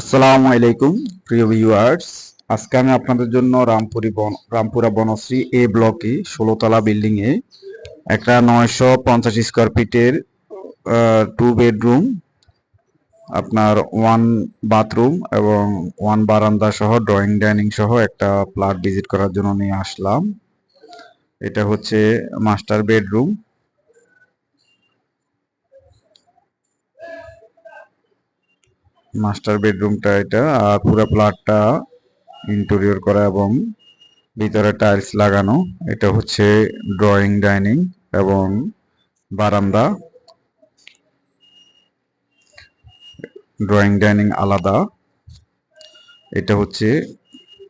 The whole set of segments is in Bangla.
আসসালামু আলাইকুম, প্রিয় ভিউয়ার্স আজকে আমি আপনাদের জন্য রামপুরি বন, রামপুরা বনশ্রী এ ব্লকে ষোলোতলা বিল্ডিংয়ে একটা নয়শো পঞ্চাশ স্কোয়ার ফিটের টু বেডরুম আপনার ওয়ান বাথরুম এবং ওয়ান বারান্দা সহ ড্রয়িং ডাইনিং সহ একটা ফ্ল্যাট ভিজিট করার জন্য নিয়ে আসলাম। এটা হচ্ছে মাস্টার বেডরুম মাস্টার বেডরুমটা এটা, আর পুরো ফ্ল্যাটটা ইন্টেরিয়র করা এবং ভিতরে টাইলস লাগানো। এটা হচ্ছে ড্রয়িং ডাইনিং এবং বারান্দা। ড্রয়িং ডাইনিং আলাদা। এটা হচ্ছে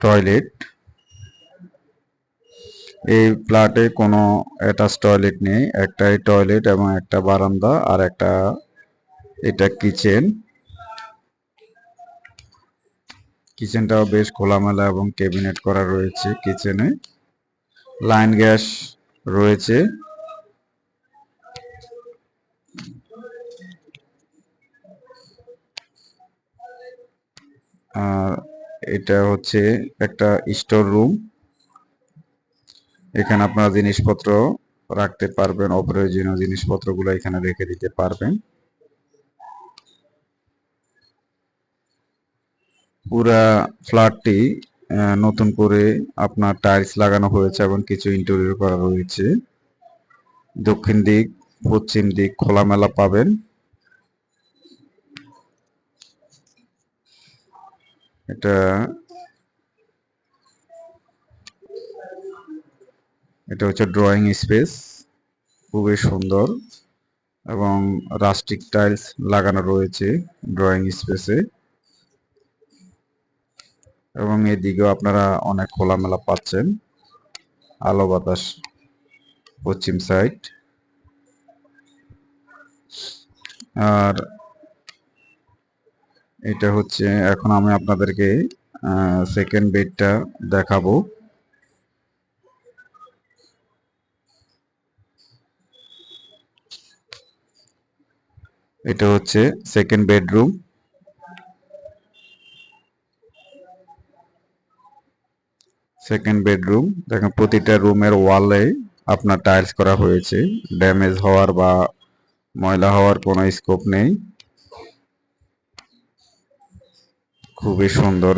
টয়লেট এই ফ্ল্যাটে কোনো অ্যাটাচ টয়লেট নেই। একটাই টয়লেট এবং একটা বারান্দা আর একটা, এটা কিচেন কিচেনটাও বেশ খোলামেলা এবং ক্যাবিনেট করা রয়েছে কিচেনে লাইন গ্যাস রয়েছে। আর এটা হচ্ছে একটা স্টোর রুম এখানে আপনারা জিনিসপত্র রাখতে পারবেন, অপ্রয়োজনীয় জিনিসপত্রগুলো এখানে রেখে দিতে পারবেন। পুরা ফ্ল্যাটটি নতুন করে আপনার টাইলস লাগানো হয়েছে এবং কিছু ইন্টেরিয়র করা রয়েছে। দক্ষিণ দিক, পশ্চিম দিক খোলামেলা পাবেন। এটা এটা হচ্ছে ড্রয়িং স্পেস খুবই সুন্দর এবং রাস্টিক টাইলস লাগানো রয়েছে ড্রয়িং স্পেসে এবং এদিকেও আপনারা অনেক খোলামেলা পাচ্ছেন। আলো বাতাস পশ্চিম সাইড। আর এটা হচ্ছে, এখন আমি আপনাদেরকে সেকেন্ড বেডটা দেখাবো। এটা হচ্ছে সেকেন্ড বেডরুম সেকেন্ড বেডরুম দেখেন প্রতিটা রুমের ওয়ালে আপনার টাইলস করা হয়েছে। ড্যামেজ হওয়ার বা ময়লা হওয়ার কোনো স্কোপ নেই। খুবই সুন্দর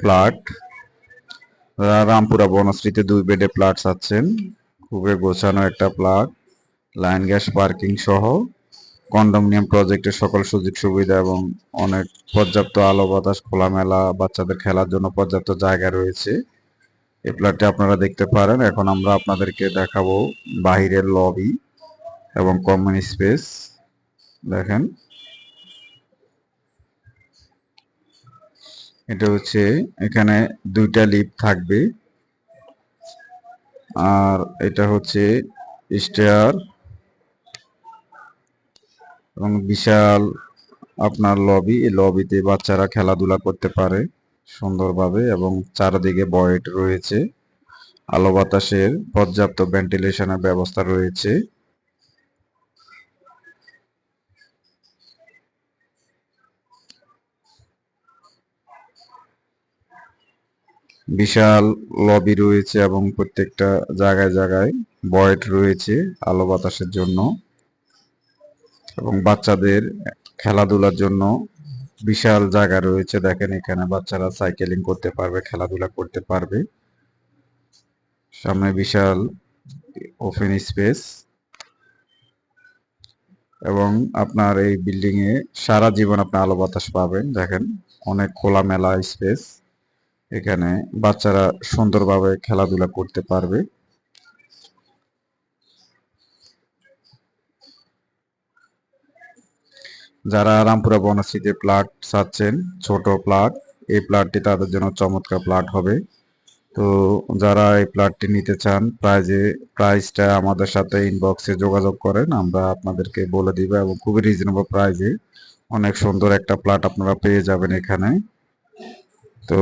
ফ্ল্যাট রামপুরা বনশ্রীতে দুই বেডে ফ্ল্যাট আছেন খুবই গোছানো একটা ফ্ল্যাট লাইন গ্যাস পার্কিং সহ। কন্ডোমিনিয়াম প্রজেক্টের সকল সুযোগ সুবিধা এবং অনেক পর্যাপ্ত আলো বাতাস, খোলামেলা বাচ্চাদের খেলার জন্য পর্যাপ্ত জায়গা রয়েছে। এই ফ্ল্যাটটি আপনারা দেখতে পারেন। এখন আমরা আপনাদেরকে দেখাবো বাহিরের লবি এবং কমন স্পেস দেখেন। এটা হচ্ছে এখানে দুইটা লিফট থাকবে। আর এটা হচ্ছে স্টেয়ার এবং বিশাল আপনার লবি এই লবিতে বাচ্চারা খেলাধুলা করতে পারে। সুন্দরভাবে এবং চারদিকে বয়েড রয়েছে। আলো বাতাসের পর্যাপ্ত ভেন্টিলেশনের ব্যবস্থা রয়েছে। বিশাল লবি রয়েছে এবং প্রত্যেকটা জায়গায় জায়গায় বয়েড রয়েছে আলো বাতাসের জন্য এবং বাচ্চাদের খেলাধুলার জন্য বিশাল জায়গা রয়েছে দেখেন এখানে, বাচ্চারা সাইকেলিং করতে পারবে, খেলাধুলা করতে পারবে। সামনে বিশাল ওপেন স্পেস এবং আপনার এই বিল্ডিং এ সারা জীবন আপনি আলো বাতাস পাবেন, দেখেন অনেক খোলামেলা স্পেস এখানে বাচ্চারা সুন্দরভাবে খেলাধুলা করতে পারবে। যারা রামপুরা বনশ্রীতে প্লাট চাচ্ছেন ছোট প্লাট। এই প্লাটটি তাদের জন্য চমৎকার প্লাট হবে। তো যারা এই প্লাটটি নিতে চান প্রাইজে প্রাইসটা আমাদের সাথে ইনবক্সে যোগাযোগ করেন, আমরা আপনাদেরকে বলে দিব এবং খুবই রিজনেবল প্রাইজে অনেক সুন্দর একটা প্লাট আপনারা পেয়ে যাবেন এখানে। তো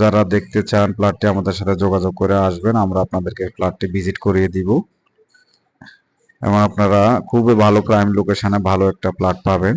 যারা দেখতে চান প্লাটটি আমাদের সাথে যোগাযোগ করে আসবেন, আমরা আপনাদেরকে প্লাটটি ভিজিট করিয়ে দিব। এবং আপনারা খুবই ভালো প্রাইম লোকেশনে ভালো একটা প্লাট পাবেন।